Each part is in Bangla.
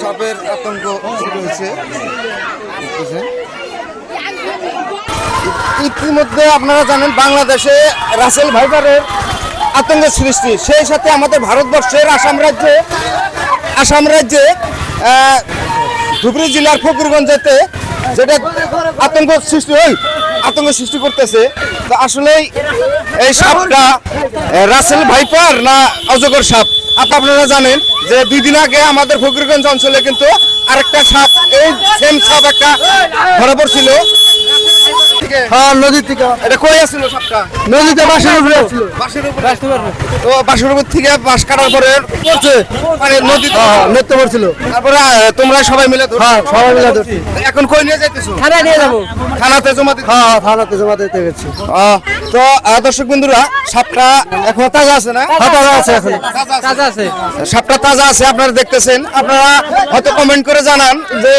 সাপের আতঙ্ক ইতিমধ্যে আপনারা জানেন বাংলাদেশে রাসেল ভাইপারের আতঙ্কের সৃষ্টি। সেই সাথে আমাদের ভারতবর্ষের আসাম রাজ্যে আসাম রাজ্যে ধুবড়ী জেলার ফকিরগঞ্জেতে যেটা আতঙ্ক সৃষ্টি হয় আতঙ্ক সৃষ্টি করতেছে। তো আসলেই এই সাপটা রাসেল ভাইপার না অজগর সাপ? আপ- আপনারা জানেন যে দুই দিন আগে আমাদের ফকিরগঞ্জ অঞ্চলে কিন্তু আরেকটা সাপ, এই সেম সাপ একটা ধরা পড়ছিল। হ্যাঁ নদীর থেকে। এটা কই আসছিল সাপটা নদীতে বাসের উপরে। ছিল বাঁশের উপরে। তো বাঁশের উপর থেকে বাঁশ কাটার পরে পড়ছে? মানে নদীতে হ্যাঁ নৃত্য করছিল তারপরে তোমরা সবাই মিলে ধরছো। হ্যাঁ সবাই মিলে ধরছি। এখন কই নিয়ে যাইতেছো? থানায় নিয়ে যাব। থানাতে জমা দিতে? হ্যাঁ হ্যাঁ থানাতে জমা দিতে গেছি। তো দর্শক বন্ধুরা সাপটা এখন তাজা আছে না? হ্যাঁ তাজা আছে এখন। তাজা আছে। সাপটা তাজা আছে আপনারা দেখতেছেন। আপনারা হয়তো কমেন্ট করে জানান যে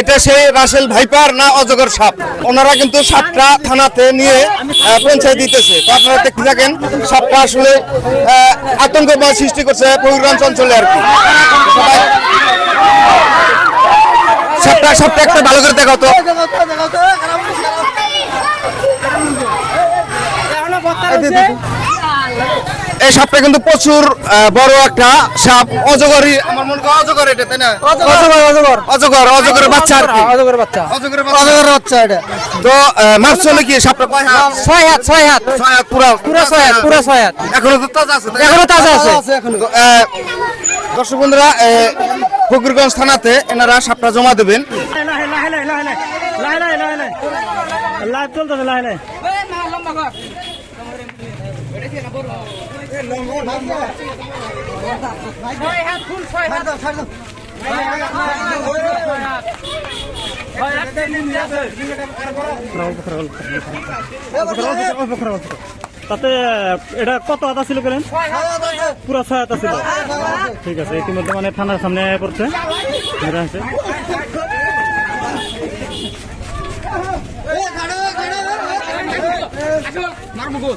এটা সেই রাসেল ভাইপার না অজগর সাপ? ওনারা কিন্তু সাপটা থানাতে নিয়ে আহ, পৌঁছায় দিতেছে। তো আপনারা দেখতে থাকেন সাপটা আসলে আহ, আতঙ্কময় সৃষ্টি করছে পৌরগঞ্জ অঞ্চলে আর কি। সাপটা সাপটা একটা ভালো করে দেখাও তো। এই সাপটা কিন্তু প্রচুর বড় একটা সাপ অজগরই আমার মনে হয় অজগর এটা তাই না অজগর অজগর অজগর অজগরের বাচ্চা আর কি অজগর বাচ্চা অজগরের বাচ্চা এটা তো মাছ চলে কি সাপটা কয় হাত ছয় হাত ছয় হাত ছয় হাত পুরা পুরো ছয় হাত পুরো ছয় হাত এখনও তো তাজা আছে এখনও তাজা আছে আহ, দর্শক বন্ধুরা ফকিরগঞ্জ থানাতে এনারা সাপটা জমা দেবেন লাইভ চলতেছে তাতে, এটা কত আদা ছিল গেলেন পুরো ছয় আদা ছিল। ঠিক আছে, ইতিমধ্যে মানে থানার সামনে পড়ছে। আছে মর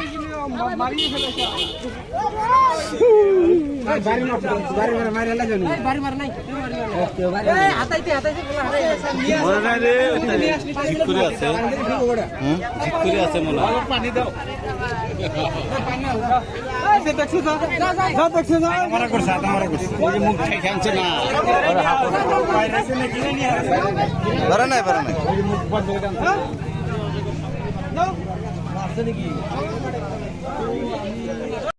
আছে। মনে হয়। মুখ খেলছে না। ধরে নাই ধরে নাই। আছে নাকি?